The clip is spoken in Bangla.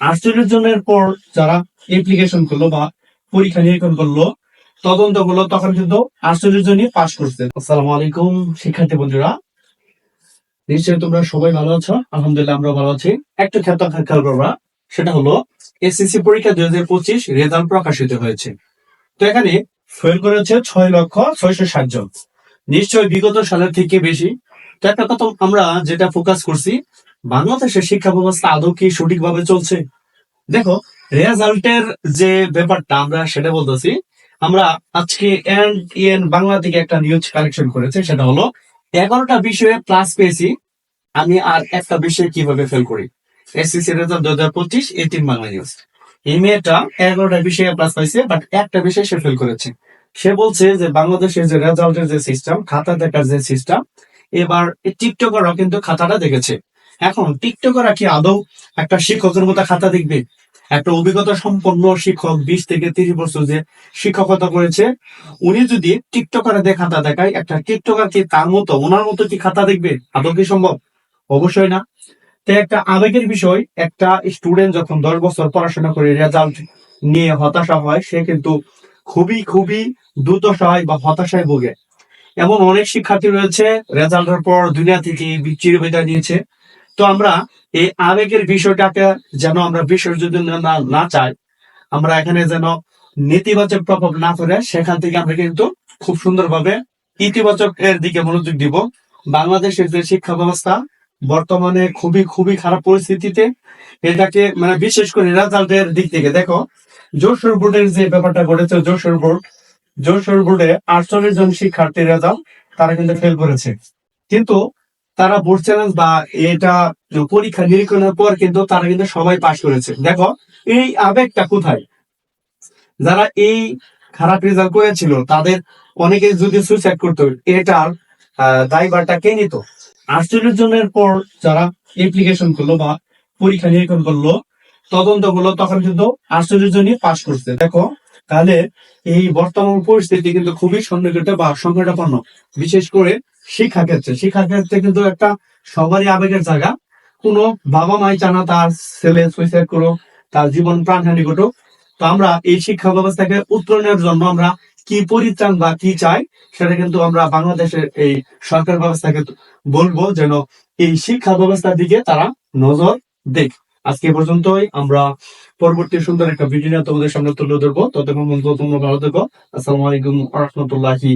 আশ্চর্যের জনের পর যারা অ্যাপ্লিকেশন করল বা পরীক্ষা নিরীক্ষণ করল তদন্ত করল তখন কিন্তু আশ্চর্যের জন্য পাশ করছে। আসসালামু আলাইকুম, শিক্ষার্থী বন্ধুরা। নিশ্চয়ই তোমরা সবাই ভালো আছো? আলহামদুলিল্লাহ আমরা ভালো আছি। একটা ক্ষেত্র খেয়াল করবা, সেটা হলো এসএসসি পরীক্ষা দুই হাজার পঁচিশ রেজাল্ট প্রকাশিত হয়েছে। তো এখানে ফেল করেছে ছয় লক্ষ ছয়শো ষাট জন। নিশ্চয়ই বিগত সালের থেকে বেশি। তো একটা কথা আমরা যেটা ফোকাস করছি বাংলাদেশের শিক্ষা ব্যবস্থা আদৌ কি সঠিকভাবে চলছে? দেখো রেজাল্টের যে ব্যাপারটা আমরা সেটা বলতেছি, আমরা আজকে এন ইএন বাংলা থেকে একটা নিউজ কালেকশন করেছে, সেটা হলো এগারোটা বিষয়ে প্লাস পেয়েছি, আমি আর একটা বিষয়ে কীভাবে ফেল করি? এসএসসি রেজাল্ট দু হাজার পঁচিশ এইটিন বাংলা নিউজ এই মেয়েটা এগারোটা বিষয়ে প্লাস পাইছে বাট একটা বিষয়ে সে ফেল করেছে। সে বলছে যে বাংলাদেশের যে রেজাল্টের যে সিস্টেম খাতা দেখার যে সিস্টেম এবার টিকটকারও কিন্তু খাতাটা দেখেছে। এখন টিকটকাররা কি আদৌ একটা শিক্ষকের মতো খাতা দেখবে? একটা অভিজ্ঞতা সম্পন্ন শিক্ষক বিশ থেকে তিরিশ বছর যে শিক্ষকতা করেছে, উনি যদি টিকটকারে খাতা দেখায়, একটা টিকটকার কি তার মতো, ওনার মতো কি খাতা দেখবে? আদৌ কি সম্ভব? অবশ্যই না। তো একটা আবেগের বিষয়, একটা স্টুডেন্ট যখন দশ বছর পড়াশোনা করে রেজাল্ট নিয়ে হতাশা হয়, সে কিন্তু খুবই খুবই দুর্দশায় বা হতাশায় ভোগে। এমন অনেক শিক্ষার্থী রয়েছে রেজাল্টের পর দুনিয়া থেকে চির বিদায় নিয়েছে তো আমরা এই আবেগের বিষয়টাকে যেন আমরা বিসর্জন না না চাই, আমরা এখানে যেন নেতিবাচক প্রভাব না করে সেখান থেকে আমরা কিন্তু খুব সুন্দরভাবে ইতিবাচক এর দিকে মনোযোগ দিব। বাংলাদেশের যে শিক্ষা ব্যবস্থা বর্তমানে খুবই খুবই খারাপ পরিস্থিতিতে এটাকে মানে বিশেষ করে রেজাল্টের দিক থেকে দেখো, যশোর বোর্ডের যে ব্যাপারটা ঘটেছে, যশোর বোর্ড যশোর বোর্ডে আটচল্লিশ জন শিক্ষার্থী রেজাল্ট তারা কিন্তু ফেল করেছে। কিন্তু তারা বোর্ড চ্যালেঞ্জ বা এটা পরীক্ষা নিরীক্ষণের পর কিন্তু তারা কিন্তু সবাই পাশ করেছে। দেখো, এই আবেগটা কোথায়? যারা এই খারাপ রেজাল্ট করেছিল, তাদের অনেকে যদি সুইসাইড করতো, এটার দায়ভারটা কে নিত? আশ্চর্যের জনের পর যারা অ্যাপ্লিকেশন করল বা পরীক্ষা নিরীক্ষণ করল, তদন্ত করল, তখন কিন্তু আশ্চর্যের জন্য পাশ করছে। দেখো, তাহলে এই বর্তমান পরিস্থিতি কিন্তু খুবই সন্নিকটে বা সংকটাপন্ন বিশেষ করে শিক্ষা ক্ষেত্রে। শিক্ষা ক্ষেত্রে কিন্তু একটা সবারই আবেগের জায়গা। কোনো বাবা মাই চানা তার ছেলে সুইসাইড করো তার জীবন প্রাণহানি ঘটুক। তো আমরা এই শিক্ষা ব্যবস্থাকে উত্তরণের জন্য আমরা কি পরিত্রাণ বা কি চাই, সেটা কিন্তু আমরা বাংলাদেশের এই সরকার ব্যবস্থাকে বলব যেন এই শিক্ষা ব্যবস্থার দিকে তারা নজর দেখ আজকে পর্যন্তই। আমরা পরবর্তী সুন্দর একটা ভিডিও নিয়ে তোমাদের সামনে তুলে ধরবো। ততক্ষণ পর্যন্ত তোমরা ভালো থেকো। আসসালামু আলাইকুম রহমতুল্লাহি